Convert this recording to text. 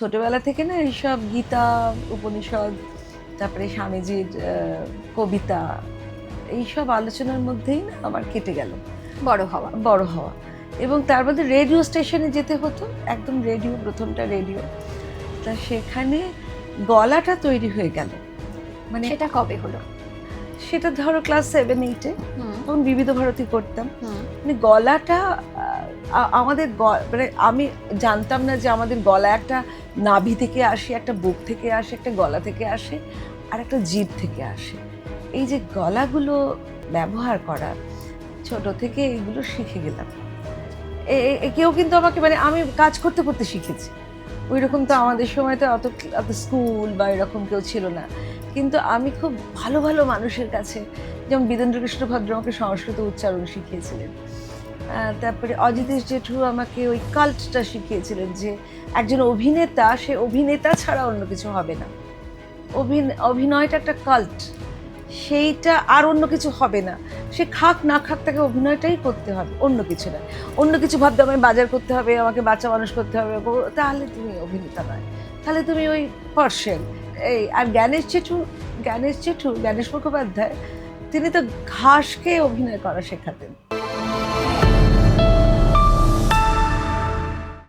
ছোটবেলা থেকে না এইসব গীতা উপনিষদ তারপরে স্বামীজির কবিতা এইসব আলোচনার মধ্যেই না আমার কেটে গেল। বড় হওয়া। বড় হওয়া। এবং তার মধ্যে রেডিও স্টেশনে যেতে হতো একদম রেডিও প্রথমটা রেডিও। তা সেখানে গলাটা তৈরি হয়ে গেল। মানে সেটা কবে হলো? সেটা ধরো ক্লাস সেভেন এইটে। তখন বিবিধ ভারতী করতাম। মানে গলাটা আমাদের মানে আমি জানতাম না যে আমাদের গলা একটা নাভি থেকে আসে, একটা বুক থেকে আসে, একটা গলা থেকে আসে, আর একটা জিভ থেকে আসে। এই যে গলাগুলো ব্যবহার করা, ছোট থেকে এগুলো শিখে গেলাম। কেউ কিন্তু আমাকে মানে আমি কাজ করতে করতে শিখেছি। ওই রকম তো আমাদের সময় তো অত অত স্কুল বা এরকম কেউ ছিল না। কিন্তু আমি খুব ভালো ভালো মানুষের কাছে, যেমন বীরেন্দ্রকৃষ্ণ ভদ্র আমাকে সংস্কৃত উচ্চারণ শিখিয়েছিলেন। তারপরে অজিতেশ জেঠু আমাকে ওই কাল্টটা শিখিয়েছিলেন যে একজন অভিনেতা, সে অভিনেতা ছাড়া অন্য কিছু হবে না। অভিন- অভিনয়টা একটা কাল্ট। সেইটা আর অন্য কিছু হবে না। সে খাক না খাক তাকে অভিনয়টাই করতে হবে, অন্য কিছু না। অন্য কিছু ভাবতে আমায় বাজার করতে হবে, আমাকে বাচ্চা মানুষ করতে হবে। তাহলে তুমি অভিনেতা নয়। তাহলে তুমি ওই পার্সেল। এই, আর জ্ঞানেশ জেঠু জ্ঞানেশ জেঠু, জ্ঞানেশ মুখোপাধ্যায়, তিনি তো ঘাসকে অভিনয় করা শেখাতেন।